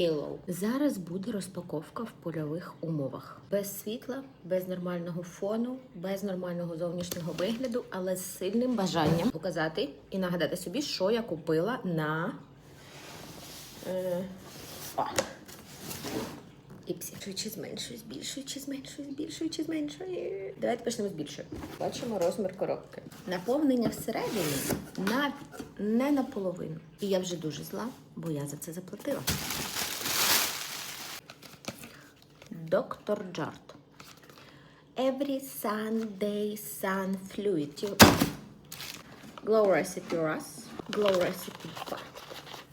Halo. Зараз буде розпаковка в польових умовах. Без світла, без нормального фону, без нормального зовнішнього вигляду, але з сильним бажанням показати і нагадати собі, що я купила на. Е, Іпсі. Чи зменшую, збільшую, чи зменшую, збільшую, чи зменшую. Давайте почнемо з більшої. Бачимо розмір коробки. Наповнення всередині навіть не наполовину. І я вже дуже зла, бо я за це заплатила. Доктор Джарт. Every Sunday Sun Fluid. Glow Recipe раз. Glow Recipe 2.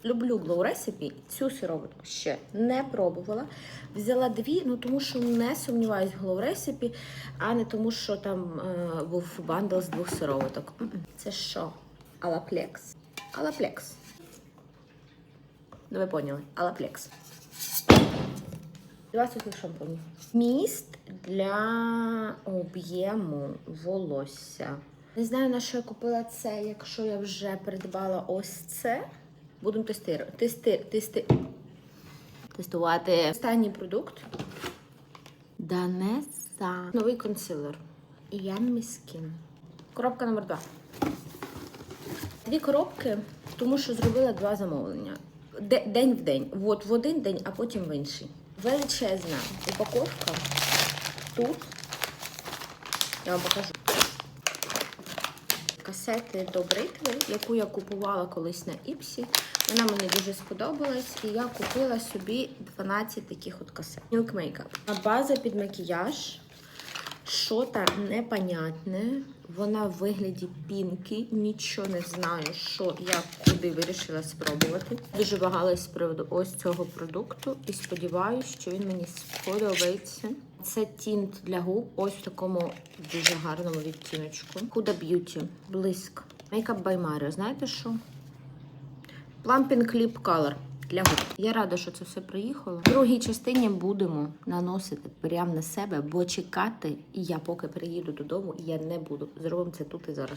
Люблю Glow Recipe. Цю сироватку ще не пробувала. Взяла дві, ну тому що не сумніваюсь в Glow Recipe, а не тому, що там е, був бандл з двох сироваток. Це що? Алаплекс. Алаплекс. Ну ви поняли. Алаплекс. Два сухих шампунів. Міст для об'єму волосся. Не знаю, на що я купила це, якщо я вже придбала ось це. Будемо тести, тести, тести, тестувати. Останній продукт. Данеса. Новий консилер. Ян Міскін. Коробка номер два. Дві коробки, тому що зробила два замовлення. Де- День в день. От в один день, а потім в інший. Величезна упаковка. Тут. Я вам покажу. Касети до бритви, яку я купувала колись на Іпсі. Вона мені дуже сподобалась, і я купила собі 12 таких от касет. Milk Makeup. А база під макіяж. Що то непонятне. Вона в вигляді пінки. Нічого не знаю, що я куди вирішила спробувати. Дуже вагалась з приводу ось цього продукту і сподіваюся, що він мені сподобається. Це тінт для губ, ось в такому дуже гарному відтіночку. Huda Beauty. Блиск. Makeup Mario. Знаєте що? Plumping Clip Color для губ. Я рада, що це все приїхало. В другій частині будемо наносити прямо на себе, бо чекати я поки приїду додому, я не буду. Зробимо це тут і зараз.